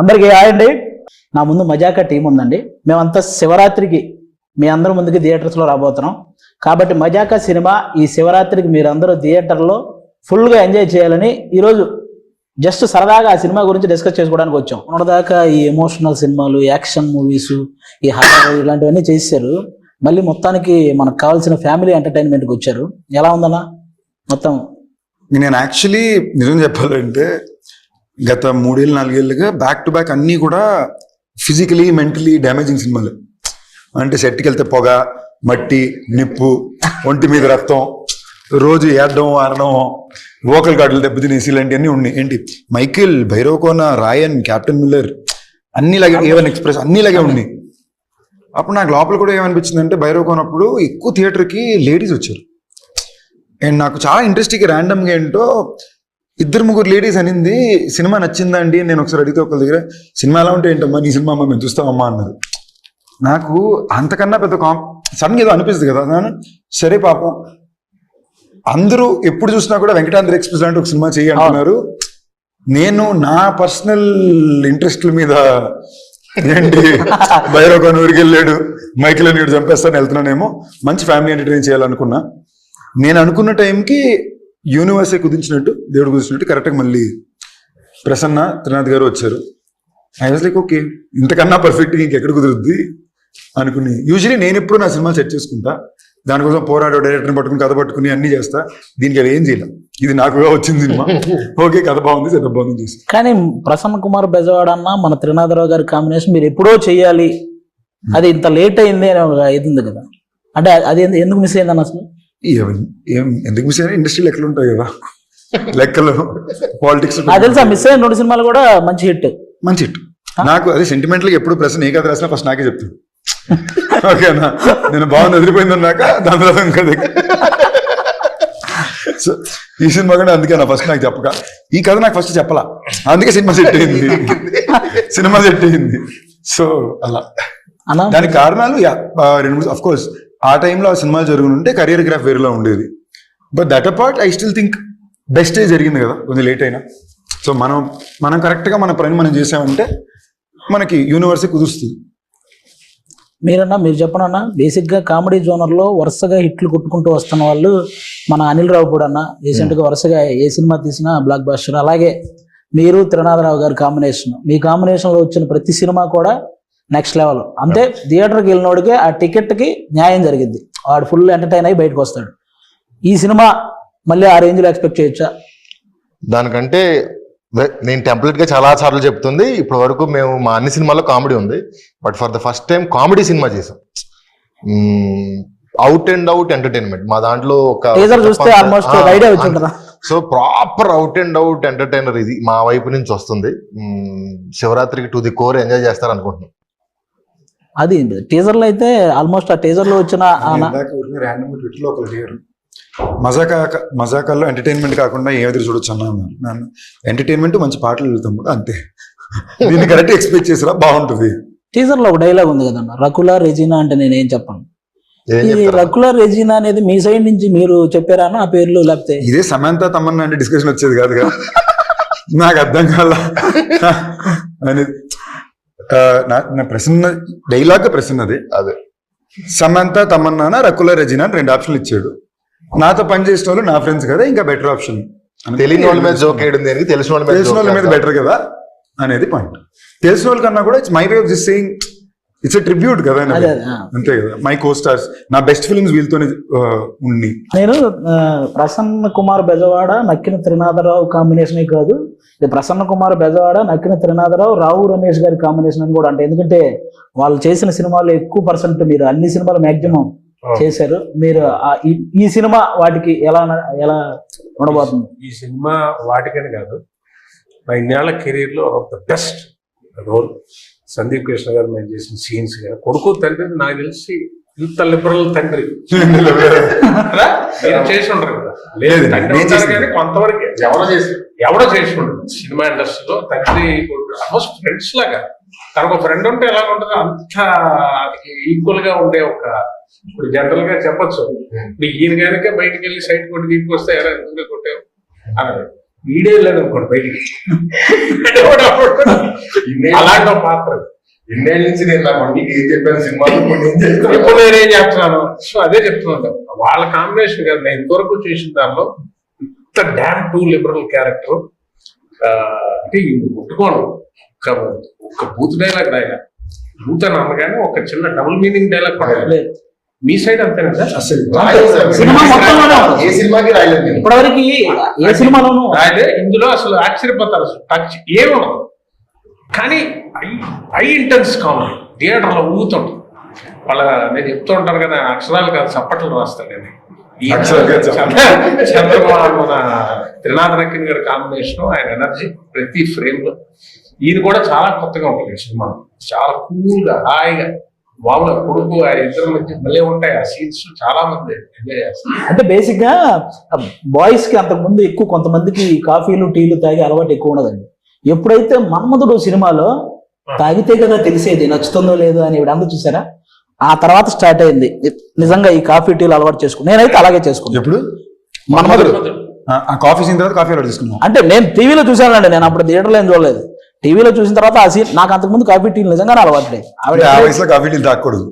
అందరికీ హాయ్ అండి. నా ముందు మజాకా టీం ఉందండి. మేమంతా శివరాత్రికి మీ అందరి ముందుకి థియేటర్స్లో రాబోతున్నాం. కాబట్టి మజాకా సినిమా ఈ శివరాత్రికి మీరందరూ థియేటర్లో ఫుల్గా ఎంజాయ్ చేయాలని ఈరోజు జస్ట్ సరదాగా ఆ సినిమా గురించి డిస్కస్ చేసుకోవడానికి వచ్చాం. మొన్నదాకా ఈ ఎమోషనల్ సినిమాలు యాక్షన్ మూవీస్ ఈ హారర్ ఇలాంటివన్నీ చేశారు. మళ్ళీ మొత్తానికి మనకు కావాల్సిన ఫ్యామిలీ ఎంటర్టైన్మెంట్కి వచ్చారు. ఎలా ఉందన్నా? మొత్తం నేను యాక్చువల్లీ నిజం చెప్పాలంటే గత మూడేళ్ళు నాలుగేళ్ళుగా బ్యాక్ టు బ్యాక్ అన్నీ కూడా ఫిజికలీ మెంటలీ డ్యామేజింగ్ సినిమాలు. అంటే సెట్కి వెళ్తే పొగ మట్టి నిప్పు ఒంటి మీద రక్తం రోజు ఏడడం ఆడడం వోకల్ గార్డులు దెబ్బతినేసి ఇలాంటివన్నీ ఉన్నాయి. ఏంటి? Michael Bhairavakona Rayan captain Miller అన్నిలాగే A one express అన్నిలాగే ఉన్నాయి. అప్పుడు నాకు లోపల కూడా ఏమనిపించింది అంటే భైరవకోనప్పుడు ఎక్కువ థియేటర్కి లేడీస్ వచ్చారు. అండ్ నాకు చాలా ఇంట్రెస్టింగ్ ర్యాండమ్గా ఏంటో ఇద్దరు ముగ్గురు లేడీస్ అనింది సినిమా నచ్చిందా అండి నేను ఒకసారి అడిగితే ఒకరి దగ్గర సినిమా ఎలా ఉంటే ఏంటమ్మా? నీ సినిమా అమ్మా మేము చూస్తామమ్మా అన్నారు. నాకు అంతకన్నా పెద్ద కాం సడన్గా ఏదో అనిపిస్తుంది కదా నేను సరే పాపం అందరూ ఎప్పుడు చూసినా కూడా వెంకటాంధ్ర ఎక్స్ప్రెస్ లాంటి ఒక సినిమా చేయి అంటున్నారు. నేను నా పర్సనల్ ఇంట్రెస్ట్ల మీద ఏంటి? భైరవకోన ఊరికి వెళ్ళాడు మైకిల్ నీడు చంపేస్తాను వెళ్తున్నానేమో మంచి ఫ్యామిలీ ఎంటర్టైన్ చేయాలనుకున్నా. నేను అనుకున్న టైంకి యూనివర్సే కుదించినట్టు దేవుడు కుదించినట్టు కరెక్ట్గా మళ్ళీ ప్రసన్న త్రినాథ్ గారు వచ్చారు. ఐ వాజ్ లైక్ ఓకే ఇంతకన్నా పర్ఫెక్ట్ ఇంకెక్కడ కుదురుద్ది? అనుకుని యూజువలీ నేను ఎప్పుడు నా సినిమా సెట్ చేసుకుంటా. దానికోసం పోరాడు డైరెక్టర్ని పట్టుకుని కథ పట్టుకుని అన్ని చేస్తా. దీనికి అవి ఏం చేయలేం. ఇది నాకు వచ్చింది సినిమా. ఓకే కథ బాగుంది సెటప్ బాగుంది చేసి కానీ ప్రసన్న కుమార్ బెజవాడ అన్న మన త్రినాథరావు గారి కాంబినేషన్ మీరు ఎప్పుడో చెయ్యాలి అది ఇంత లేట్ అయింది అని కదా. అంటే అది ఎందు- ఎందుకు మిస్ అయిందన్న అసలు? ఏం- ఎందుకు మిస్ ఇండస్ట్రీ లెక్కలు ఉంటాయి కదా. లెక్కలు పాలిటిక్స్ నాకు తెలుసా మిస్ అయిన రెండు సినిమాలు కూడా మంచి హిట్. మంచి hit. నాకు అదే సెంటిమెంటల్ ఎప్పుడు ప్రశ్న ఏ కథ రాసినా ఫస్ట్ నాకే చెప్తాడు ఓకేనా? నేను బాగుంది ఎదిరిపోయింది అన్నాక దాని తర్వాత ఇంకా సో ఈ సినిమా కూడా అందుకే నా ఫస్ట్ నాకు చెప్పక. ఈ కథ నాకు ఫస్ట్ చెప్పలా. అందుకే సినిమా సెట్ అయింది. సినిమా సెట్ అయింది. సో అలా. అన్న దానికి కారణాలు రెండు మూడు అఫ్ కోర్స్ ఆ టైంలో ఆ సినిమా జరుగుతుంటే కెరియర్ గ్రాఫ్ వేరేలా ఉండేది. But that apart I still think బెస్టే జరిగింది కదా కొంచెం లేట్ అయినా. సో మనం మనం కరెక్ట్గా మన పని మనం చేసామంటే మనకి యూనివర్సిటీ కుదురుస్తుంది. మీరన్నా మీరు చెప్పనన్నా బేసిక్గా కామెడీ జోనర్లో వరుసగా హిట్లు కొట్టుకుంటూ వస్తున్న వాళ్ళు మన అనిల్ రావు కూడా అన్న రీసెంట్గా వరుసగా ఏ సినిమా తీసినా బ్లాక్ బాస్టర్ అలాగే మీరు త్రినాథరావు గారి కాంబినేషన్ మీ కాంబినేషన్లో వచ్చిన ప్రతి సినిమా కూడా నెక్స్ట్ లెవెల్ అంటే థియేటర్కి వెళ్ళినోడికి ఆ టికెట్కి న్యాయం జరిగింది వాడు ఫుల్ ఎంటర్టైన్ అయ్యి బయటకు వస్తాడు. ఈ సినిమా మళ్ళీ ఆ రేంజ్లో ఎక్స్పెక్ట్ చేయొచ్చా? దానికంటే నేను టెంప్లెట్గా చాలా సార్లు చెప్తుంది. ఇప్పటి వరకు మేము మా అన్ని సినిమాల్లో కామెడీ ఉంది. But for the first time comedy cinema చేసాం. అవుట్ అండ్ అవుట్ ఎంటర్టైన్మెంట్ మా దాంట్లో ఒక so proper out and out entertainer ఇది. మా వైపు నుంచి వస్తుంది. శివరాత్రికి టు ది కోర్ ఎంజాయ్ చేస్తారు అనుకుంటున్నాం అది టీజర్లో అయితే ఆల్మోస్ట్ ఆ టీజర్లో వచ్చిన మజాకా మజాకాల్లో ఎంటర్టైన్మెంట్ కాకుండా ఏం ఎదురు చూడొచ్చు అన్నాను. నన్ను ఎంటర్టైన్మెంట్ మంచి పాటలు వెళ్తాం కూడా అంతే. దీన్ని కరెక్ట్ ఎక్స్పెక్ట్ చేసిరా బాగుంటుంది. టీజర్లో ఒక డైలాగ్ ఉంది కదన్న రకుల రెజినా అంటే నేను ఏం చెప్పను. రకుల రెజినా అనేది మీ సైడ్ నుంచి మీరు చెప్పారా ఆ పేర్లు లేకపోతే? ఇదే సమంత తమన్నా అంటే డిస్కషన్ వచ్చేది కాదు కదా నాకు అర్థం కాల? అనేది ఆ, నా నా ప్రశ్న డైలాగ్ ప్రశ్నది అదే. సమంత తమన్నానా రకుల రెజినా అని రెండు ఆప్షన్లు ఇచ్చాడు. నాతో పని చేసిన వాళ్ళు నా ఫ్రెండ్స్ కదా ఇంకా బెటర్ ఆప్షన్ తెలియని వాళ్ళ మీద జోక్ వేయడం దేనికి? తెలిసిన వాళ్ళ మీద తెలిసిన వాళ్ళ మీద. బెటర్ కదా అనేది పాయింట్ తెలిసిన వాళ్ళ కన్నా కూడా it's my way of this saying it's tribute కదా. అంతే కదా. మై కో స్టార్స్ నా బెస్ట్ ఫిల్మ్స్ వీళ్ళతోనే ఉన్ని నేను ప్రసన్న కుమార్ బెజవాడ నక్కిన త్రినాథరావు కాంబినేషన్ కాదు. ఇది ప్రసన్న కుమార్ బెజవాడ నక్కిన త్రినాథరావు రావు రమేష్ గారి కాంబినేషన్ అని కూడా. అంటే ఎందుకంటే వాళ్ళు చేసిన సినిమాలు ఎక్కువ పర్సెంట్ మీరు అన్ని సినిమాలు మాక్సిమం చేశారు. మీరు ఈ- సినిమా వాటికి ఎలా ఎలా ఉండబోతుంది? ఈ సినిమా వాటికని కాదు. నా ఇన్నేళ్ళ కెరీర్లో the best role Sandeep Krishna garu మేము చేసిన సీన్స్ కానీ కొడుకు తండ్రి నాకు తెలిసి ఇంత లిబరల్ తండ్రి? మీరు చేసి ఉండరు కదా? లేదు తండ్రి. కానీ కొంతవరకు. ఎవరో చేసి ఎవడో చేసి ఉండదు సినిమా ఇండస్ట్రీలో తండ్రి ఆల్మోస్ట్ ఫ్రెండ్స్ లాగా. తనకు ఒక ఫ్రెండ్ ఉంటే ఎలా ఉంటుందో అంత ఈక్వల్గా ఉండే ఒక ఇప్పుడు జనరల్గా చెప్పొచ్చు. ఈయన కనుక బయటికి వెళ్ళి సైడ్ కొట్టి తీసుకొస్తే ఎలా ఎందుకు కొట్టావు? అన్నారు వీడే లేదు అనుకోండి బయటికి అలాంటి పాత్ర. ఇన్నేళ్ళ నుంచి నేను నా కొడుకుకి ఏం చెప్పాను సినిమాలో ఏం. ఇప్పుడు నేనేం చెప్తున్నాను సో అదే చెప్తున్నాను. వాళ్ళ కాంబినేషన్ కదా. నేను ఇంతవరకు చేసిన దానిలో ఇంత డ్యామ్ టూ లిబరల్ క్యారెక్టర్ అంటే ముట్టుకోను. ఒక ఒక బూత్ డైలాగ్ రాయగా బూత్ అని అనగానే ఒక చిన్న డబుల్ మీనింగ్ డైలాగ్ పడాలి లేదు. మీ సైడ్ అంతేనా సార్? అసలు. సినిమా. ఏ సినిమాకి రాయలేదు ఇప్పటివరకు ఏ సినిమాలోనూ రాయలే ఇందులో అసలు ఆశ్చర్యపోతారు అసలు. టచ్ ఏముండదు కానీ ఐ ఐ ఇంటెన్స్ కామెడీ. థియేటర్లో ఊగుతుంటుంది వాళ్ళ నేను చెప్తూ ఉంటాను కదా అక్షరాలు కాదు చప్పట్లు రాస్తాను నేను. చంద్రబాబు మన త్రినాథ్ నక్కిన్ గారి కాంబినేషన్ ఆయన ఎనర్జీ ప్రతి ఫ్రేమ్లో. ఈయన కూడా చాలా కొత్తగా ఉంటుంది సినిమా చాలా కూల్గా హాయిగా. మామూలుగా కొడుకు ఆ ఇద్దరి మధ్య భలే ఉంటాయి. ఆ సీన్స్ చాలా మంది ఎంజాయ్ చేస్తారు. అంటే బేసిక్గా బాయ్స్కి అంతకు ముందు ఎక్కువ కొంతమందికి కాఫీలు టీలు తాగి అలవాటు ఎక్కువ ఉండదండి. ఎప్పుడైతే మన్మధుడు సినిమాలో తాగితే కదా తెలిసేది నచ్చుతుందో లేదో అని అందరూ చూసారా? ఆ తర్వాత స్టార్ట్ అయింది. నిజంగా ఈ కాఫీ టీలు అలవాటు చేసుకున్నాను. నేనైతే అలాగే చేసుకున్నాను. ఎప్పుడు? మన్మధుడు. కాఫీ సీన్ తర్వాత కాఫీ ఆర్డర్ తీసుకున్నాం అంటే నేను టీవీలో చూశానండి. నేను అప్పుడు థియేటర్లో ఏం చూడలేదు. టీవీలో చూసిన తర్వాత ఆ సీన్ నాకు అంతకుముందు కాఫీ టీలు నిజంగానే అలవాటు ఆవిడ ఆ వయసులో కాఫీ టీలు తాగకూడదు.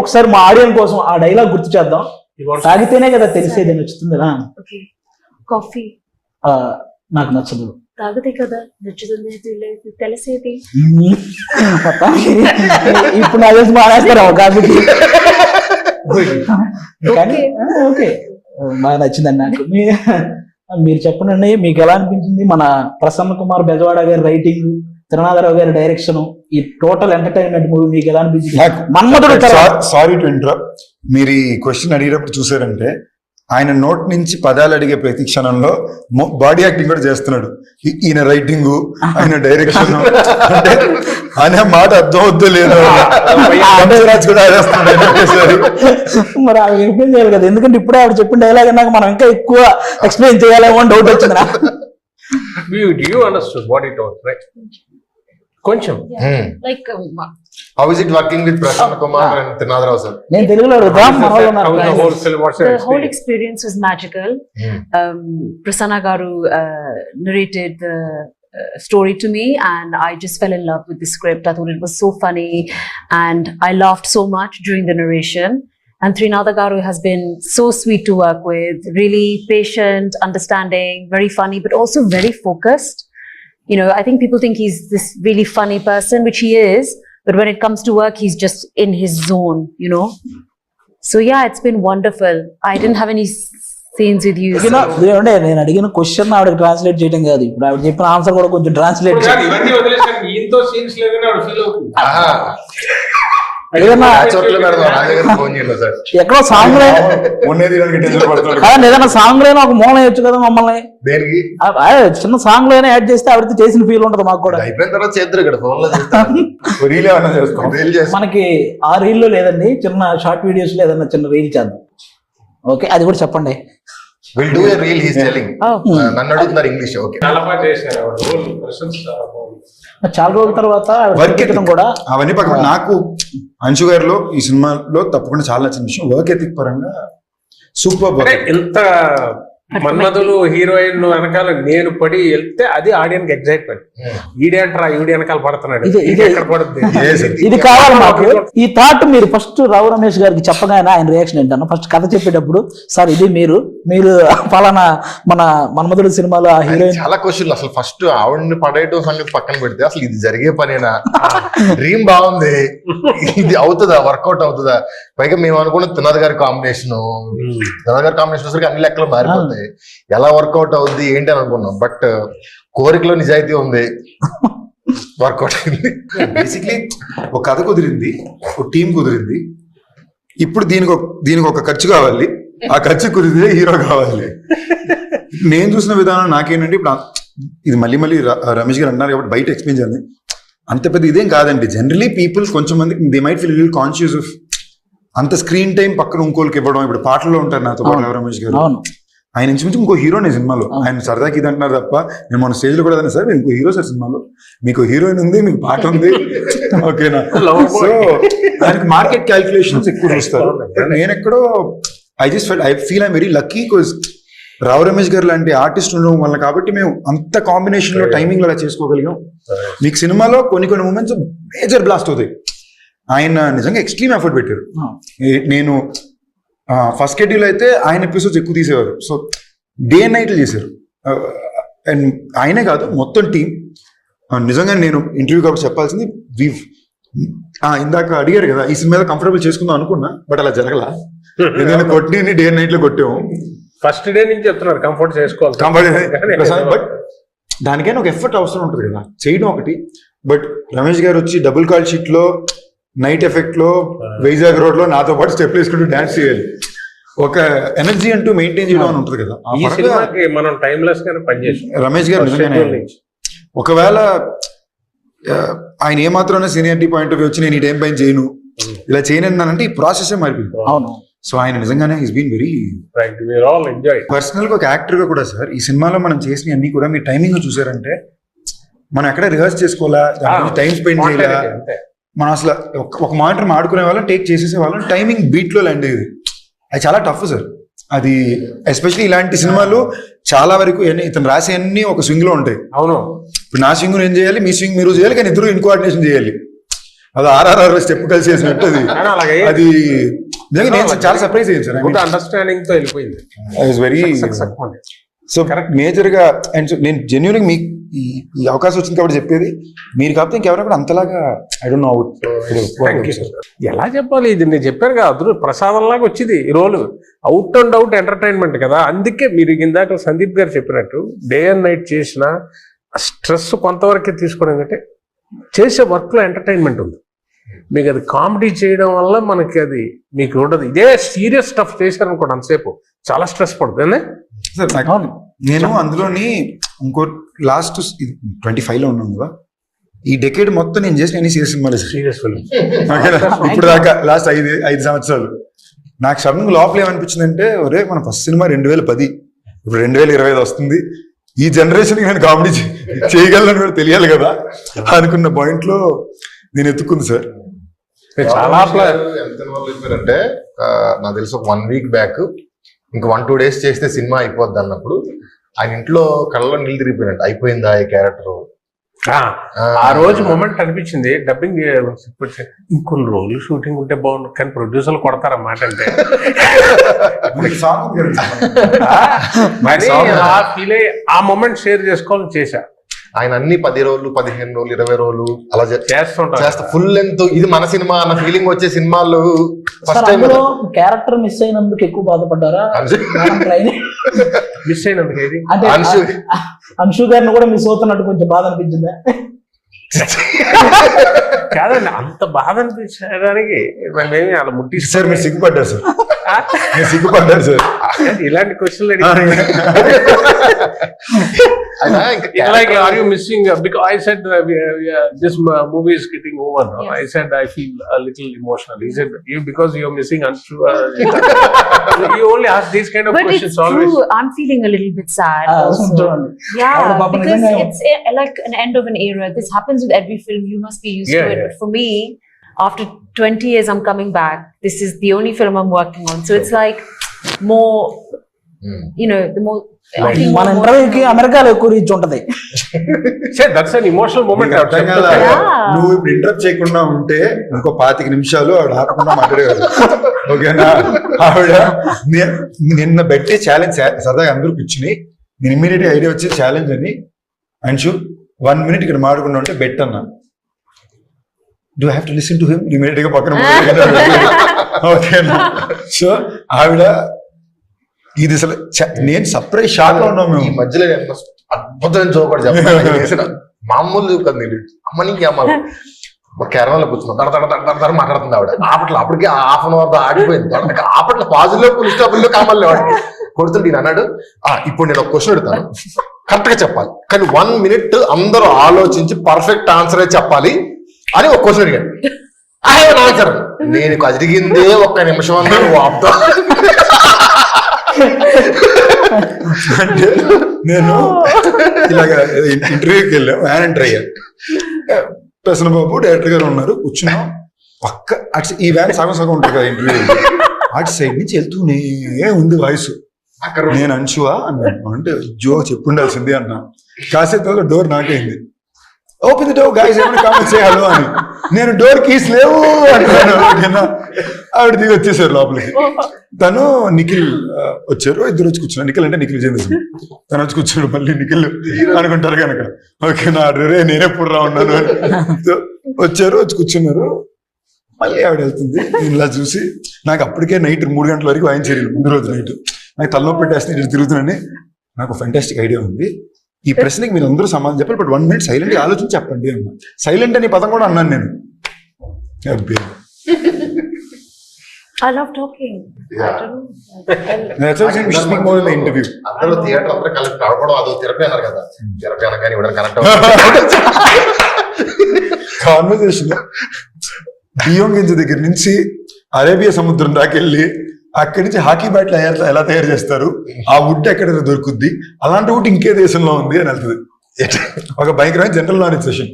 ఒకసారి మా ఆడియన్స్ కోసం ఆ డైలాగ్ గుర్తు చేద్దాం. తాగితేనే కదా తెలిసేది నచ్చుతుందిరా ఓకే. కాఫీ. నాకు నచ్చదు. తాగితే కదా నచ్చుతుంది తెలిసేది. ఇప్పుడు నా మానేస్తారు కాఫీ ఓకే. బాగా నచ్చిందండి నాకు. మీరు చెప్పండి మీకు ఎలా అనిపించింది? మన ప్రసన్న కుమార్ బెజవాడ గారి రైటింగ్ తిరునాథరావు గారి డైరెక్షన్ ఈ టోటల్ ఎంటర్టైన్మెంట్ మూవీ మీకు ఎలా అనిపించింది? మన్మధుడు సారీ టు ఇంటర్ మీరు ఈ క్వశ్చన్ అడిగినప్పుడు చూసారంటే ఆయన నోట్ నుంచి పదాలు అడిగే ప్రతి క్షణంలో బాడీ యాక్టింగ్ కూడా చేస్తున్నాడు. ఈయన రైటింగ్ ఆయన డైరెక్షన్ అంటే అనే మాట అర్థం వద్దో లేదో రాజ్ కూడా. మరి ఆవిడ ఎక్స్ప్లెయిన్ చేయాలి కదా. ఎందుకంటే ఇప్పుడే ఆవిడ చెప్పిన డైలాగ్ నాకు మనం ఇంకా ఎక్కువ ఎక్స్ప్లెయిన్ చేయాలేమో అని డౌట్ వచ్చింది నాకు. You understood what it was right కొంచెం like how is it working with Prasanna Kumar and Trinatharao sir నేను తెలుగులో అడుగుతాం మన వాళ్ళు How the ఉన్నారు whole film, what's your the whole experience? experience was magical. Um, Prasanna Garu uh, narrated the uh, story to me, and I just fell in love with the script. I thought it was so funny, and I laughed so much during the narration. And Trinada Garu has been so sweet to work with, really patient, understanding, very funny, but also very focused. You know, I think people think he's this really funny person, which he is, but when it comes to work, he's just in his zone, you know. So yeah, it's been wonderful. I didn't have any s- scenes with you. You know, so- ఏమంటే నేను అడిగిన question ఆవిడకి translate చేయడం కాదు ఇప్పుడు ఆవిడ చెప్పిన answer కూడా కొంచెం ట్రాన్స్లేట్ ఇప్పుడు ఎక్కడో సాంగ్ ఏదైనా సాంగ్లోనే ఒక మూల వేయచ్చు కదా మమ్మల్ని. దేనికి? ఆ, ఆ, చిన్న సాంగ్లోనే యాడ్ చేస్తే ఆవిడతో చేసిన ఫీల్ ఉంటుంది మాకు కూడా. అయిపోయిన తర్వాత చేద్దరు ఇక్కడ ఫోన్లో మనకి ఆ రీల్లో లేదండి చిన్న షార్ట్ వీడియోస్లో ఏదన్నా చిన్న రీల్ చేద్దాం. ఓకే అది కూడా చెప్పండి. Will do a reel he's telling Oh, నన్ను అడుగుతున్నారు ఇంగ్లీష్ ఓకే చాలా రోజుల తర్వాత వర్క్ కూడా అవన్నీ పక్కన నాకు అంశు గారిలో ఈ సినిమాలో తప్పకుండా చాలా నచ్చిన విషయం. వర్క్ ఎథిక్ పరంగా సూపర్ ఎంత మన్మధులు హీరోయిన్ వెనకాల నేను పడి వెళ్తే అది ఆడియన్స్ ఎగ్జైట్మెంట్ ఈడే అంటారా ఈడి వెనకాల పడుతున్నాడు? ఇదే- ఇది ఇదే- ఎక్కడ పడుతుంది ఇది కావాలి మాకు. ఈ థాట్ మీరు ఫస్ట్ రావు రమేష్ గారికి చెప్పగానే ఆయన రియాక్షన్ ఏంటన్నా ఫస్ట్ కథ చెప్పేటప్పుడు సార్ ఇది మీరు మీరు పలానా మన మన్మధుడు సినిమాలో ఆ హీరోయిన్ చాలా క్వశ్చన్లు అసలు ఫస్ట్ ఆవిడని పడేయటం సంగతి పక్కన పెడితే అసలు ఇది జరిగే పనేనా? డ్రీమ్ బాగుంది. ఇది అవుతుందా? వర్కౌట్ అవుతుందా? పైగా మేము అనుకున్న తినద్ గారి కాంబినేషన్ తినద్ గారి కాంబినేషన్ వచ్చరికి అన్ని లెక్కలు మారిపోతాయి. ఎలా వర్కౌట్ అవుద్ది ఏంటి అని అనుకున్నాం. బట్ కోరికలో నిజాయితీ ఉంది. వర్కౌట్ అయింది. బేసిక్లీ ఒక కథ కుదిరింది ఒక టీం కుదిరింది. ఇప్పుడు దీనికి ఒక దీనికి ఒక ఖర్చు కావాలి. ఆ ఖర్చు కుదిరితే హీరో కావాలి. నేను చూసిన విధానం నాకేంటంటే ఇప్పుడు ఇది మళ్ళీ మళ్ళీ రమేష్ గారు అన్నారు కాబట్టి బయట ఎక్స్ప్లెయిన్ చేయాలి. అంత పెద్ద ఇదేం కాదండి. జనరలీ పీపుల్ కొంచెం మందికి they might feel conscious of అంత స్క్రీన్ టైం పక్కన ఇంకోళ్ళకి ఇవ్వడం ఇప్పుడు పాటల్లో ఉంటారు నాతో పాటు. రమేష్ గారు. ఆయన ఇంచుమించు ఇంకో హీరోనే సినిమాలో. ఆయన సరదాకి ఇది అంటున్నారు తప్ప నేను మన స్టేజ్లో కూడా అదే సార్ ఇంకో హీరో సార్ సినిమాలో. మీకు హీరోయిన్ ఉంది మీకు పాట ఉంది. ఓకేనా? సో. దానికి మార్కెట్ క్యాల్కులేషన్స్ ఎక్కువ చూస్తారు. నేను ఎక్కడో I just fell I feel I very lucky because Rao Ramesh garu లాంటి ఆర్టిస్ట్ ఉండడం వల్ల కాబట్టి మేము అంత కాంబినేషన్లో టైమింగ్ అలా చేసుకోగలిగాం. మీకు సినిమాలో కొన్ని కొన్ని మూమెంట్స్ మేజర్ బ్లాస్ట్ అవుతాయి. ఆయన నిజంగా ఎక్స్ట్రీమ్ ఎఫర్ట్ పెట్టారు. నేను ఫస్ట్ షెడ్యూల్ అయితే ఆయన ఎపిసోడ్స్ ఎక్కువ తీసేవారు. సో డే అండ్ నైట్లు చేశారు. అండ్ ఆయనే కాదు మొత్తం టీం నిజంగా నేను ఇంటర్వ్యూ కాబట్టి చెప్పాల్సింది వి ఇందాక అడిగారు కదా ఈ సినిమా కంఫర్టబుల్ చేసుకుందాం అనుకున్నా బట్ అలా జరగల. ఎందుకంటే కొట్టి డే అండ్ నైట్లో కొట్టాము. ఫస్ట్ డే నుంచి చెప్తున్నారు కంఫర్ట్ చేసుకోవాలి. కంఫర్ట్ బట్ దానికైనా ఒక ఎఫర్ట్ అవసరం ఉంటుంది కదా. చేయడం ఒకటి. బట్ రమేష్ గారు వచ్చి డబుల్ కాల్ షీట్లో నైట్ ఎఫెక్ట్లో వైజాగ్ రోడ్లో నాతో పాటు స్టెప్ వేసుకుంటూ డాన్స్ చేయాలి. ఒక ఎనర్జీ అంటూ మెయింటైన్ చేయడం అని ఉంటుంది కదా. ఈ సినిమాకి మనం టైమ్లెస్ గానే పనిచేసాం రమేష్ గారు. ఒకవేళ ఆయన ఏమాత్రం సీనియారిటీ పాయింట్ ఆఫ్ వ్యూ వచ్చి నేను ఈ టైం పైన చేయను ఇలా చేయనన్నానంటే ఈ ప్రాసెస్ మారిపోయింది. అవును. సో ఆయన నిజంగానే ఈస్ బీన్ వెరీ పర్సనల్గా ఒక యాక్టర్గా కూడా సార్ ఈ సినిమాలో మనం చేసిన అన్ని కూడా మీరు టైమింగ్ చూసారంటే మనం ఎక్కడ రిహర్స్ చేసుకోవాలా? టైం స్పెండ్ చేయాలా? మనం అసలు ఒక- మానిటర్ ఆడుకునే వాళ్ళం టేక్ చేసేసే వాళ్ళం టైమింగ్ బీట్లో ల్యాండ్ అయ్యేది. అది చాలా టఫ్ సార్. అది ఎస్పెషల్లీ ఇలాంటి సినిమాలు చాలా వరకు ఇతను రాసే అన్ని ఒక స్వింగ్లో ఉంటాయి. అవును. ఇప్పుడు నా స్వింగ్ నేను చేయాలి మీ స్వింగ్ మీరు చేయాలి కానీ ఇద్దరు ఇన్కోఆర్డినేషన్ చేయాలి. అది ఆర్ఆర్ఆర్ స్టెప్ కలిసి చేసినట్టు అది. అది నేను చాలా సర్ప్రైజ్ అయ్యాను సార్ అండర్స్టాండింగ్తో వెళ్ళిపోయింది. వెరీ. సో మేజర్గా అండ్ నేను జెన్యున్ మీకు ఈ అవకాశం వచ్చింది కాబట్టి చెప్పేది. మీరు కాకపోతే ఇంకెవరైనా కూడా అంతలాగా ఐ డోంట్ నో. ఎలా చెప్పాలి? ఇది నేను చెప్పాను కదా అదృ ప్రసాదం లాగా వచ్చింది ఈ role out and out entertainment కదా. అందుకే మీరు ఇందాక సందీప్ గారు చెప్పినట్టు డే అండ్ నైట్ చేసిన స్ట్రెస్ కొంతవరకే తీసుకోవడం కంటే చేసే వర్క్లో ఎంటర్టైన్మెంట్ ఉంది. మీకు అది కామెడీ చేయడం వల్ల మనకి అది మీకు ఉండదు. ఇదే సీరియస్ స్టఫ్ చేశారనుకోండి అంతసేపు. చాలా స్ట్రెస్ పడుతుంది సార్ నాకు అవును. నేను అందులోని ఇంకో లాస్ట్ ట్వంటీ ఫైవ్లో ఉన్నాను కదా. ఈ డెకేడ్ మొత్తం నేను చేసిన అన్ని సీరియస్ సినిమాలు సార్ సీరియస్? ఇప్పుడు దాకా లాస్ట్ ఐదు ఐదు సంవత్సరాలు. నాకు సడన్ లోపల ఏమనిపించింది అంటే ఒరే మన ఫస్ట్ సినిమా రెండు వేల పది. ఇప్పుడు రెండు వేల ఇరవై ఐదు వస్తుంది. ఈ జనరేషన్ నేను కామెడీ చేయగలను కూడా తెలియాలి కదా అనుకున్న పాయింట్లో నేను ఎత్తుకుంది సార్ చాలా ఎంత నాకు తెలిసి ఒక వన్ వీక్ బ్యాక్ ఇంకా వన్ టూ డేస్ చేస్తే సినిమా అయిపోద్ది అన్నప్పుడు ఆయన ఇంట్లో కళ్ళలో నీళ్ళు తిరిగిపోయినట్టు అయిపోయిందా ఈ క్యారెక్టర్ ఆ, ఆ. రోజు మూమెంట్ అనిపించింది. డబ్బింగ్ ఇంకొన్ని రోజులు షూటింగ్ ఉంటే బాగుండు కానీ ప్రొడ్యూసర్లు కొడతారన్నమాట అంటే? కానీ ఆ ఫీల్ ఆ మూమెంట్ షేర్ చేసుకోవాలని చేశా. ఆయన అన్ని పది రోజులు పదిహేను రోజులు ఇరవై రోజులు అలా చే- చేస్తుంటా చేస్తా ఫుల్ లెంత్ ఇది మన సినిమా అన్న ఫీలింగ్ వచ్చే సినిమాలు ఫస్ట్ టైం క్యారెక్టర్ మిస్ అయినందుకు ఎక్కువ బాధపడ్డారా? మిస్ అయినందుకు ఏది? అంటే అంశు. అంశు గారిని కూడా మిస్ అవుతున్నట్టు కొంచెం బాధ అనిపించిందా? కాదండి అంత బాధ అనిపించడానికి మేమేమి అలా ముట్టి సార్ మీరు సిగ్గుపడ్డారు సార్. సిగ్గుపడ్డారు సార్ ఇలాంటి క్వశ్చన్లు ఆయన ఇంకా It's like, are you missing? uh, Because I said uh, we, uh, we, uh, this uh, movie is getting over. no? Yes. I said I feel a little emotional. He said you because you're missing Anshu. Uh, you only ask these kind of But it's questions always. true. I'm feeling a little bit sad. Ah, also. చూడండి Yeah, Avada Papa because Nijanga. it's a, like an end of an era. This happens with every film. You must be used Yeah, to it. yeah. But for me, after 20 years, I'm coming back. This is the only film I'm working on. So it's like more, Hmm. you know, the more. మన ఇంటర్వ్యూకి. అమెరికాలో ఎక్కువ reach ఉంటది an emotional moment. నీకు అర్థం కాదా? నువ్వు ఇప్పుడు ఇంటరప్ట్ చేయకుండా ఉంటే ఇంకో పాతిక నిమిషాలు ఆవిడ ఆపకుండా మాట్లాడేవారు ఓకేనా ఆవిడ నిన్న పెట్టే ఛాలెంజ్ సరదాగా అందరూ కూర్చుని నేను ఇమ్మీడియట్ ఐడియా వచ్చే ఛాలెంజ్ అని అంశు వన్ మినిట్ ఇక్కడ మాడకుండా ఉంటే బెట్ అన్నా do have to listen to him ఇమీడియట్గా పక్కన ఓకేనా సో ఆవిడ ఇది అసలు నేను సర్ప్రైజ్ షాక్లో ఉన్నాం మేము. మధ్యలో నేను అద్భుతమైన జోక్ కూడా చెప్పాను. ఆయన చేసిన మామూలు జోక్ అది నీళ్ళు అమ్మనికి అమ్మ కేరళలో కూర్చున్నాం. తడ తడ తడ తడ మాట్లాడుతుంది ఆవిడ. ఆపట్ల అప్పటికి హాఫ్ అన్ అవర్ ఆగిపోయింది. తడ ఆపట్ల పాజిలో ఫుల్ స్టాప్లో కామల్ని వాడికి కొడుతుంటే ఈయన అన్నాడు ఆ ఇప్పుడు నేను ఒక క్వశ్చన్ అడుగుతాను. కరెక్ట్గా చెప్పాలి. కానీ వన్ మినిట్ అందరూ ఆలోచించి పర్ఫెక్ట్ ఆన్సర్ చెప్పాలి. అని ఒక క్వశ్చన్ అడిగాడు ఐ హావ్ ఆన్సర్ నేను అడిగిందే ఒక్క నిమిషం అన్నా నువ్వు ఆపుతా అంటే నేను ఇలాగ ఇంటర్వ్యూకి వెళ్ళాం వ్యాన్ ఎంటర్ అయ్యా. ప్రసన్న బాబు డైరెక్టర్ గారు ఉన్నారు కూర్చున్నాం. పక్క అటు ఈ వ్యాన్ సగం సగం ఉంటుంది కదా ఇంటర్వ్యూ అటు సైడ్ నుంచి వెళ్తూనే ఉంది వాయిస్ నేను అంశువా అన్నాను. అంటే జో చెప్పుండాల్సింది అన్నా. కాసేపు డోర్ నాకైంది ఓపెన్ ది డోర్ గైస్ ఏమైనా కామెంట్ చేయాలో అని. నేను డోర్ కీస్ లేవు అంటున్నాను ఆవిడ దిగి వచ్చేసారు లోపలికి. తను నిఖిల్ వచ్చారు. ఇద్దరు వచ్చి కూర్చున్నారు. నిఖిల్ అంటే నిఖిల్ చేంద్ర తను వచ్చి కూర్చున్నాడు మళ్ళీ నిఖిల్ అనుకుంటారు కనుక. ఓకేనా రే నేను ఎప్పుడు రా ఉన్నాను వచ్చారు వచ్చి కూర్చున్నారు. మళ్ళీ ఆవిడ వెళ్తుంది. ఇలా చూసి నాకు అప్పటికే నైట్ మూడు గంటల వరకు వాయించారు ముందు రోజు నైట్ నాకు తలనొప్పి పెట్టేస్తే నేను తిరుగుతున్నాను నాకు ఫెంటాస్టిక్ ఐడియా ఉంది. ఈ ప్రశ్నకి మీరు అందరూ సమాధానం చెప్పాలి బట్ వన్ మినిట్ సైలెంట్ ఆలోచించి చెప్పండి అన్న సైలెంట్ అనే పదం కూడా అన్నాను నేను అబ్బే. I love talking. I Yeah. don't know. That's why I said we should speak more in the interview. అందరూ థియేటర్ అందరూ కలపడం అదో థెరపీ అన్నారు కదా థెరపీ అనగానే ఇవ్వడం కనెక్ట్ కాన్వర్సేషన్ బియ్యం గింజ దగ్గర నుంచి అరేబియా సముద్రం దాకా వెళ్ళి అక్కడి నుంచి హాకీ బ్యాట్లు ఎలా- ఎలా తయారు చేస్తారు? ఆ వుడ్ ఎక్కడ దొరుకుద్ది? అలాంటి వుడ్ ఇంకే దేశంలో ఉంది అని వెళ్తుంది. ఒక భయంకరమైన జనరల్ నాలెడ్జ్ సెషన్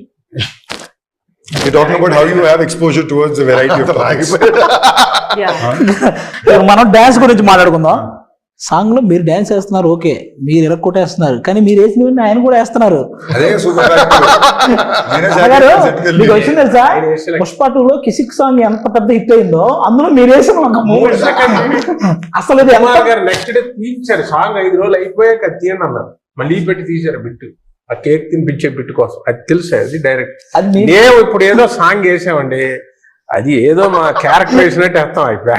మనం డాన్స్ గురించి మాట్లాడుకుందాం. సాంగ్లో మీరు డాన్స్ వేస్తున్నారు ఓకే మీరు ఇరక్కొట్టేస్తున్నారు కానీ మీరు వేసినవన్నీ ఆయన కూడా వేస్తున్నారు. అదే సూపర్ అన్నగారు, మీకు వచ్చింది తెలుసా? పుష్ప టూ లో కిసిక్ సాంగ్ ఎంత పెద్ద హిట్ అయిందో అందులో మీరు వేసిన ఒక మూడు అసలు ఇది నెక్స్ట్ డే తీయించారు సాంగ్ ఐదు రోజులు అయిపోయాక తీయండి అన్నారు. మళ్ళీ పెట్టి తీశారు బిట్టు. ఆ కేక్ తినిపించే బిట్టు కోసం. అది తెలుసా? అది డైరెక్ట్ ఇప్పుడు ఏదో సాంగ్ వేసామండి. అది ఏదో మా క్యారెక్టర్ వేసినట్టు అర్థం అయిపోయి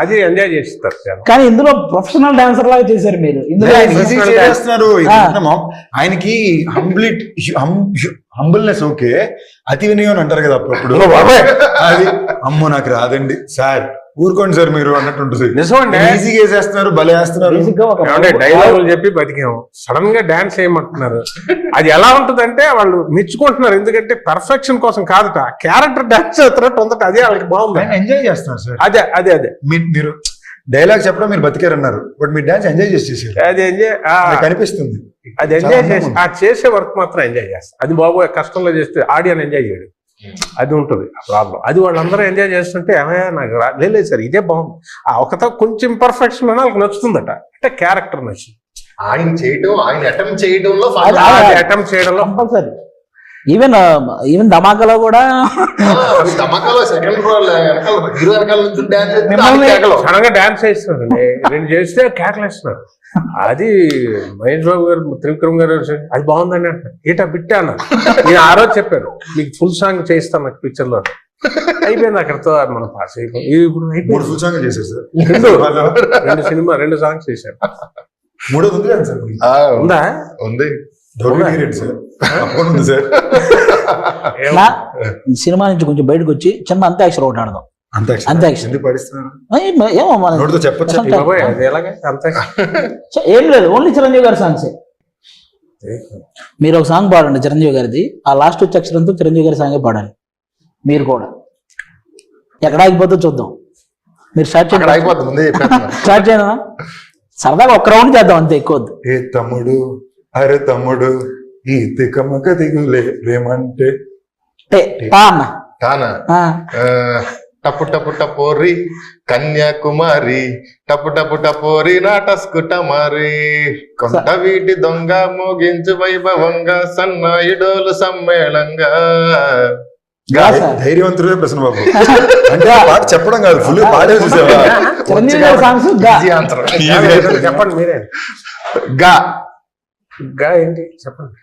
అది ఎంజాయ్ చేస్తారు. కానీ ఇందులో ప్రొఫెషనల్ డాన్సర్ లాగా చేశారు మీరు. చేస్తున్నారు? ఆయనకి హంబ్లిట్ హంబుల్నెస్ ఓకే అతి వినయం అని అంటారు కదా అప్పుడప్పుడు. బాబాయ్. అది అమ్మో నాకు రాదండి సార్. ఊరుకోండి సార్ మీరు అన్నట్టు ఉంటుంది. నిజమండి. ఈజీగా వేసేస్తున్నారు భలే వేస్తున్నారు. డైలాగులు చెప్పి బతికాము సడన్గా డాన్స్ చేయమంటున్నారు. అది ఎలా ఉంటుందంటే వాళ్ళు మెచ్చుకుంటున్నారు. ఎందుకంటే పర్ఫెక్షన్ కోసం కాదట. క్యారెక్టర్ డాన్స్ చేస్తున్నట్టు ఉందట. అదే వాళ్ళకి బాగుంది. ఎంజాయ్ చేస్తున్నారు సార్ అదే అదే అదే. మీరు డైలాగ్ చెప్పడం మీరు బతికారన్నారు. బట్ మీరు డాన్స్ ఎంజాయ్ చేసి చేసారు. అది ఎంజాయ్ కనిపిస్తుంది. అది ఎంజాయ్ చేసి ఆ చేసే వర్క్ మాత్రం ఎంజాయ్ చేస్తా. అది బాబు కష్టంలో చేస్తే ఆడియన్ ఎంజాయ్ చేయడు. అది ఉంటుంది ప్రాబ్లం అది వాళ్ళందరూ ఎంజాయ్ చేస్తుంటే ఏమయ్యా నాకు రా- లేదు సార్ ఇదే బాగుంది. ఆ ఒకతో కొంచెం పర్ఫెక్షన్ వాళ్ళకి నచ్చుతుందట. అంటే క్యారెక్టర్ నచ్చింది. ఆయన చేయడం ఆయన అటెంప్ట్ చేయడంలో అటెంప్ట్ చేయడంలో కంపల్సరీ. ఈవెన్ ఈవెన్ ధమాకాలో కూడా డాన్స్ మిమ్మల్ని- సడన్గా డాన్స్ చేస్తున్నారండి. రెండు చేస్తే కేకలేస్తున్నారు అది మహేష్ బాబు గారు త్రివిక్రమ్ గారు వచ్చి, అది బాగుందని అంటారు ఏటా బిట్టా అన్నారు. నేను ఆ రోజు చెప్పాను మీకు ఫుల్ సాంగ్ చేయిస్తాను నాకు పిక్చర్లో. అయిపోయింది అక్కడతో మనం పాస్ అయిపోయింది ఇది ఇప్పుడు మూడు అయిపోయింది ఫుల్ సాంగ్ చేశారు సార్. రెండు. రెండు సినిమా రెండు సాంగ్స్ చేశారు. మూడోది ఉంది? కదా సార్. ఉందా సార్. సినిమా నుంచి కొంచెం బయటకు వచ్చి చిన్న అంత్యాక్షరం ఒకటి ఆడదాం. ఏం- లేదు ఓన్లీ చిరంజీవి గారి సాంగ్స్. మీరు ఒక సాంగ్ పాడండి చిరంజీవి గారిది. ఆ లాస్ట్ వచ్చే అక్షరంతో చిరంజీవి గారి సాంగే పాడాలి. మీరు కూడా. ఎక్కడ ఆగిపోతే చూద్దాం. మీరు స్టార్ట్ చేయండి. స్టార్ట్ చేయనా సరదాగా ఒక్క రౌండ్ చేద్దాం అంతే ఎక్కువ తమ్ముడు అరే తమ్ముడు. ఈ తికమక దిగులే ప్రేమంటే టపు టపు టపోరి కన్యాకుమారి టపు టపు టపోరి నాటస్కుటమారి కొంట వీటి దొంగ మోగించు వైభవంగా సన్నాయిడోలు సమ్మేళంగా. ధైర్యవంతుడే ప్రశ్న బాబు. అంటే ఆ పాట చెప్పడం కాదు ఫుల్ పాడే చూసావా. చెప్పండి మీరే. గా. గా ఏంటి? చెప్పండి.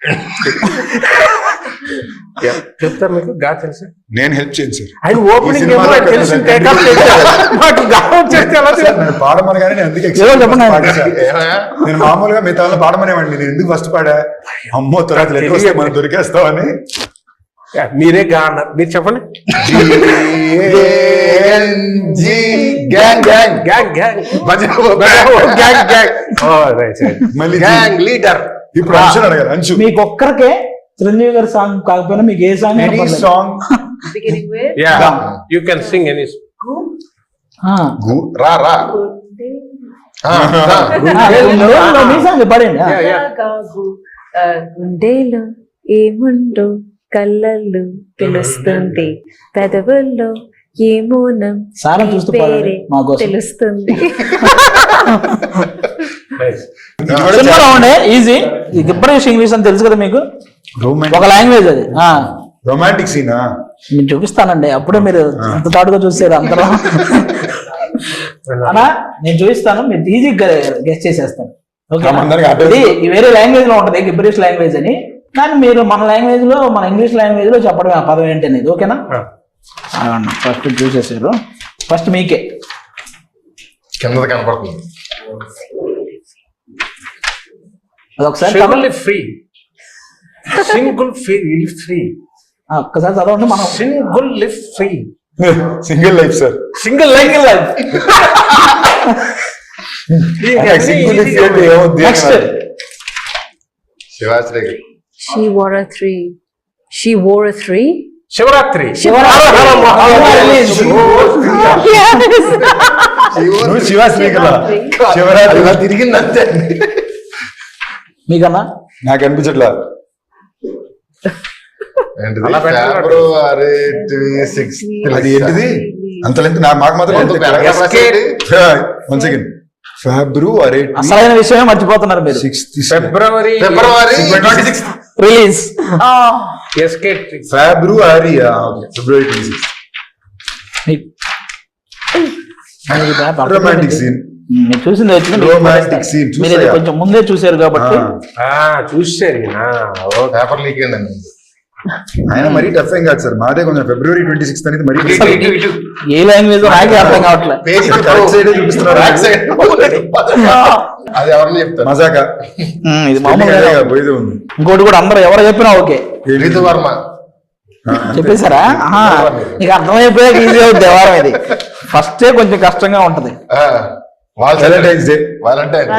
చెప్తా మీకు గా తెలుసా? నేను హెల్ప్ చేయను సార్. ఆయన ఓపెనింగ్ ఏమో తెలిసి మాకు గా వచ్చేస్తే? నేను పాడమని కానీ అందుకే? నేను మామూలుగా మిగతా వాళ్ళు పాడమనేవాడిని. నేను ఎందుకు ఫస్ట్ పాడా? అమ్మో తర్వాత వస్తే మనం దొరికేస్తామని. మీరే గా అన్నారు మీరు చెప్పండి. Gang gang gang gang oh right right మళ్ళీ గ్యాంగ్ లీడర్ ఇప్పుడు అంశు అడగారు అంశు. మీకు ఒక్కరికే చిరంజీవి గారి సాంగ్ కాకపోయినా మీకు ఏ song any song Beginning with? Yeah you can sing any రా రా సాంగ్ గుండెలో ఏముండో కళ్ళల్లో తెలుస్తుంది. పెదవుల్లో ఏమోనం తెలుస్తుంది. సినిమాలో ఉండే ఈజీ గిబ్బరిష్ ఇంగ్లీష్ అని తెలుసు కదా మీకు? ఒక లాంగ్వేజ్ అది. ఆ. రొమాంటిక్ సీనా నేను చూపిస్తానండి అప్పుడే మీరు ఎంత తాటుగా చూసారు అందరూ. అన్నా నేను చూపిస్తాను మీరు ఈజీ గెస్ట్ చేసేస్తాను. ఓకే వేరే లాంగ్వేజ్లో ఉంటది గిబ్బరిష్ లాంగ్వేజ్ అని. కానీ మీరు మన లాంగ్వేజ్లో మన ఇంగ్లీష్ లాంగ్వేజ్లో చెప్పడమే ఆ పదం ఏంటి అనేది ఓకేనా. ఫస్ట్ చూసేసారు. ఫస్ట్ మీకే. కింద కనపడుతుంది. అది ఒకసారి Single చదవండి. live free. Single free, live free. ఆ, ఒక్కసారి చదవండి మనం Single live free. Single life sir Single life. Single life Shivashri garu She wore a three. She wore a three. Shivaratri Shivaratri. నువ్వు శివాశ్రీ కదా శివరాత్రి ఇలా తిరిగింది అంతే మీకన్నా? నాకు అనిపించట్లా. అది ఏంటిది? అంత లెంత్ నా మాకు మాత్రం మొత్తం వెనకాల రాసేది. వన్ సెకండ్ ఫిబ్రవరి అసలైన విషయమే మర్చిపోతున్నారు మీరు. Sixth February February twenty six release Oh, SK February February twenty six romantic scene మీరు చూసింది చెప్పేస్తా. scene మీరు ఇది? కొంచెం ముందే చూసారు కాబట్టి. చూసారు పేపర్ లీక్ అయిందండి. ఆయన మరీ టఫ్ ఏం కాదు సార్. మాదే కొంచెం ఫిబ్రవరి ట్వంటీ సిక్స్త్ అనేది మరీ ఏ లాంగ్వేజ్ నాకే అర్థం కావట్లేదు చూపిస్తున్నారు. అది ఎవరిని చెప్తారు? మజాక. ఇది మామూలుగా పోయేదే ఉంది. ఇంకోటి కూడా అందరూ ఎవరు చెప్పినా ఓకే. రీతు వర్మ చెప్పేశారా? ఆహా, నీకు అర్థమైపోయాక ఈజీ అవుతుంది వ్యవహారం ఇది ఫస్టే కొంచెం కష్టంగా ఉంటది. Valentine's Day Valentine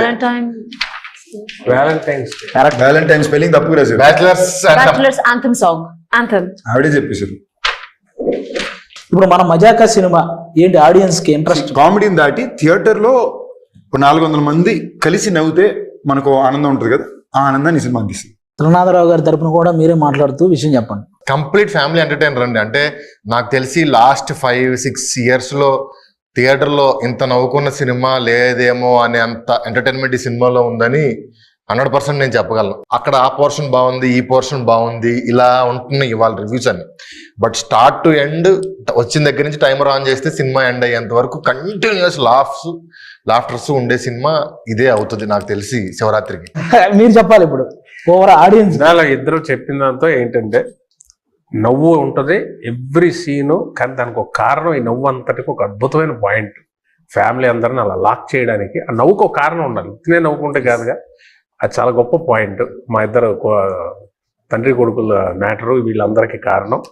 correct Valentine's spelling తప్పు రాశారు. Bachelor's Bachelor's anthem song. Anthem. ఆవిడే చెప్పేశారు. ఇప్పుడు మన మజాకా సినిమా ఏంటి ఆడియన్స్కి ఇంట్రెస్ట్ కామెడీని దాటి థియేటర్లో నాలుగు వందల మంది కలిసి నవ్వుతే మనకు ఆనందం ఉంటుంది కదా? ఆ ఆనందాన్ని ఈ సినిమా అందిస్తుంది. త్రినాథరావు గారి తరపున కూడా మీరే మాట్లాడుతూ విషయం చెప్పండి. కంప్లీట్ ఫ్యామిలీ ఎంటర్టైనర్ అండి. అంటే నాకు తెలిసి లాస్ట్ ఫైవ్ సిక్స్ ఇయర్స్ లో థియేటర్లో ఇంత నవ్వుకున్న సినిమా లేదేమో అనే అంత ఎంటర్టైన్మెంట్ ఈ సినిమాలో ఉందని హండ్రెడ్ పర్సెంట్ నేను చెప్పగలను. అక్కడ ఆ పోర్షన్ బాగుంది ఈ పోర్షన్ బాగుంది ఇలా ఉంటున్నాయి ఇవాళ రివ్యూస్ అని బట్ స్టార్ట్ టు ఎండ్ వచ్చిన దగ్గర నుంచి టైమర్ ఆన్ చేస్తే సినిమా ఎండ్ అయ్యేంత వరకు కంటిన్యూస్ లాఫ్స్ లాఫ్టర్స్ ఉండే సినిమా ఇదే అవుతుంది నాకు తెలిసి శివరాత్రికి. మీరు చెప్పాలి ఇప్పుడు. ఓవర్ ఆడియన్స్ ఇద్దరు చెప్పిన దాంతో ఏంటంటే నవ్వు ఉంటది. ఎవ్రీ సీను కానీ దానికి ఒక కారణం ఈ నవ్వు అంతటికి ఒక అద్భుతమైన పాయింట్. ఫ్యామిలీ అందరిని అలా లాక్ చేయడానికి ఆ నవ్వుకు ఒక కారణం ఉండాలి. తినే నవ్వుకుంటే కాదుగా. అది చాలా గొప్ప పాయింట్. మా ఇద్దరు తండ్రి కొడుకుల మ్యాటరు వీళ్ళందరికీ కారణం.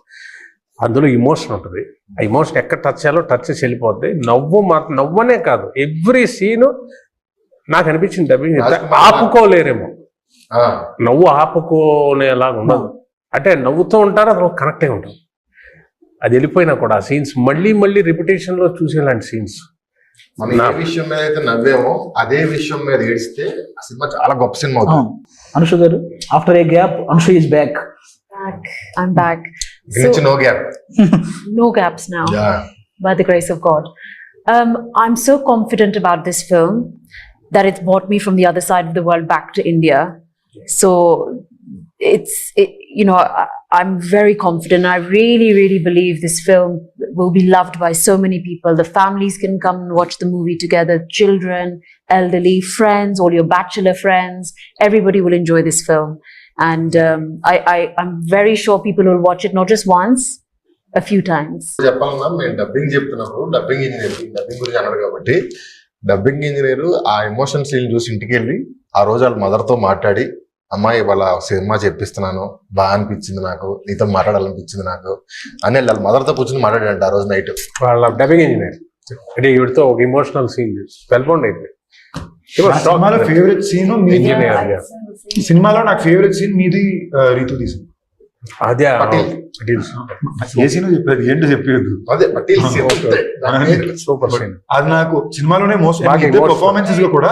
అందులో ఇమోషన్ ఉంటుంది. ఆ ఇమోషన్ ఎక్కడ టచ్ చేయాలో టచ్ చేసి వెళ్ళిపోద్ది. నవ్వు మాత్రం నవ్వనే కాదు. ఎవ్రీ సీను నాకు అనిపించింది డబ్బింగ్. ఆపుకోలేరేమో. నవ్వు ఆపుకోనేలాగా ఉండదు. అంటే నవ్వుతూ ఉంటారు అది కనెక్ట్ అయి ఉంటుంది అది వెళ్ళిపోయినా కూడా ఆ సీన్స్ మళ్ళీ మళ్ళీ రిపిటేషన్లో చూసేలాంటి సీన్స్ మనం ఏ విషయం మీద అయితే నవ్వేమో అదే విషయం మీద ఏడిస్తే ఆ సినిమా చాలా గొప్ప సినిమా అవుతుంది అనుషు గారు after a gap Anushu is back Back. I'm back. So, no gap no gaps now. by the grace of God. Um, I'm so confident about this film that it's brought me from the other side of the world back to India. So it's, it, you know, I, I'm very confident. I really, really believe this film will be loved by so many people. The families can come and watch the movie together, children, elderly, friends, all your bachelor friends. Everybody will enjoy this film. And um, I, I, I'm very sure people will watch it not just once, a few times. చెప్పాలన్నా మేము dubbing చెప్తున్నప్పుడు dubbing engineer dubbing గురించి అన్నాడు కాబట్టి dubbing engineer ఆ emotion scene చూసి ఇంటికి వెళ్ళి ఆ రోజు వాళ్ళ mother తో మాట్లాడి అమ్మాయి వాళ్ళ సినిమా చెప్పిస్తున్నాను బాగా అనిపించింది నాకు నీతో మాట్లాడాలనిపించింది నాకు అని వెళ్ళి వాళ్ళ mother తో కూర్చొని మాట్లాడాడంట ఆ రోజు నైట్ వాళ్ళ డబ్బింగ్ ఇంజనీర్ అంటే ఈవిడతో ఒక ఇమోషనల్ సీన్ స్పెల్బౌండ్ అయిపోయింది నా సినిమాలో ఫేవరెట్ సీన్ ఇంజనీర్ ఈ సినిమాలో నాకు ఫేవరెట్ సీన్ మీది రీతు తీసి. అదే ఆ పటేల్. పటేల్. ఏ సీన్ చెప్పేది? ఏంటో చెప్పేది? అదే పటేల్. సూపర్ అది నాకు సినిమాలోనే మోస్ట్ బాగా. పర్ఫార్మెన్సెస్లో కూడా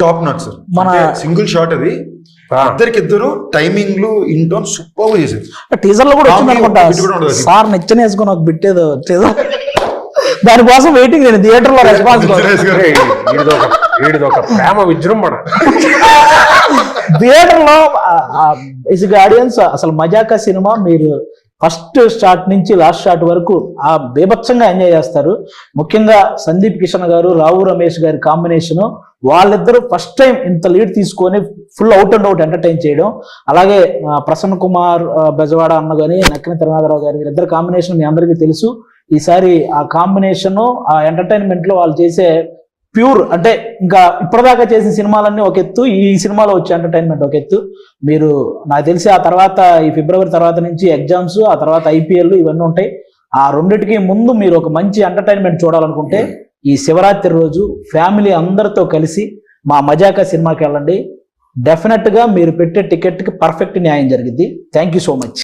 టాప్ నాట్ సార్ మన- సింగిల్ షాట్ అది. ఆ, ఇద్దరికిద్దరు టైమింగ్లు ఇంటోన్ సూపర్ చేశారు. టీజర్లో కూడా వచ్చింది అనుకుంటా. సార్ నిచ్చెన వేసుకుని ఒక బిట్ ఏదో teaser. దానికోసం వెయిటింగ్ నేను థియేటర్లో రెస్పాన్స్ ఒక ప్రేమ విజృంభణ. థియేటర్లో ఇసుక ఆడియన్స్ అసలు మజాకా సినిమా మీరు ఫస్ట్ స్టార్ట్ నుంచి లాస్ట్ స్టార్ట్ వరకు ఆ బీభత్సంగా ఎంజాయ్ చేస్తారు. ముఖ్యంగా సందీప్ కిషన్ గారు రావు రమేష్ గారి కాంబినేషన్ వాళ్ళిద్దరూ ఫస్ట్ టైం ఇంత లీడ్ తీసుకొని full out and out entertain చేయడం. అలాగే ప్రసన్న కుమార్ బెజవాడ అన్న కానీ నక్కిన తిరునాథరావు గారి ఇద్దరు కాంబినేషన్ మీ అందరికీ తెలుసు. ఈసారి ఆ కాంబినేషన్ ఆ ఎంటర్టైన్మెంట్లో వాళ్ళు చేసే ప్యూర్ అంటే ఇంకా ఇప్పటిదాకా చేసిన సినిమాలన్నీ ఒక ఎత్తు ఈ సినిమాలో వచ్చే ఎంటర్టైన్మెంట్ ఒక ఎత్తు. మీరు నాకు తెలిసి ఆ తర్వాత ఈ ఫిబ్రవరి తర్వాత నుంచి ఎగ్జామ్స్ ఆ తర్వాత ఐపీఎల్ ఇవన్నీ ఉంటాయి. ఆ రెండిటికి ముందు మీరు ఒక మంచి ఎంటర్టైన్మెంట్ చూడాలనుకుంటే ఈ శివరాత్రి రోజు ఫ్యామిలీ అందరితో కలిసి మా మజాకా సినిమాకి వెళ్ళండి. డెఫినెట్గా మీరు పెట్టే టికెట్కి పర్ఫెక్ట్ న్యాయం జరిగింది థ్యాంక్ యూ సో మచ్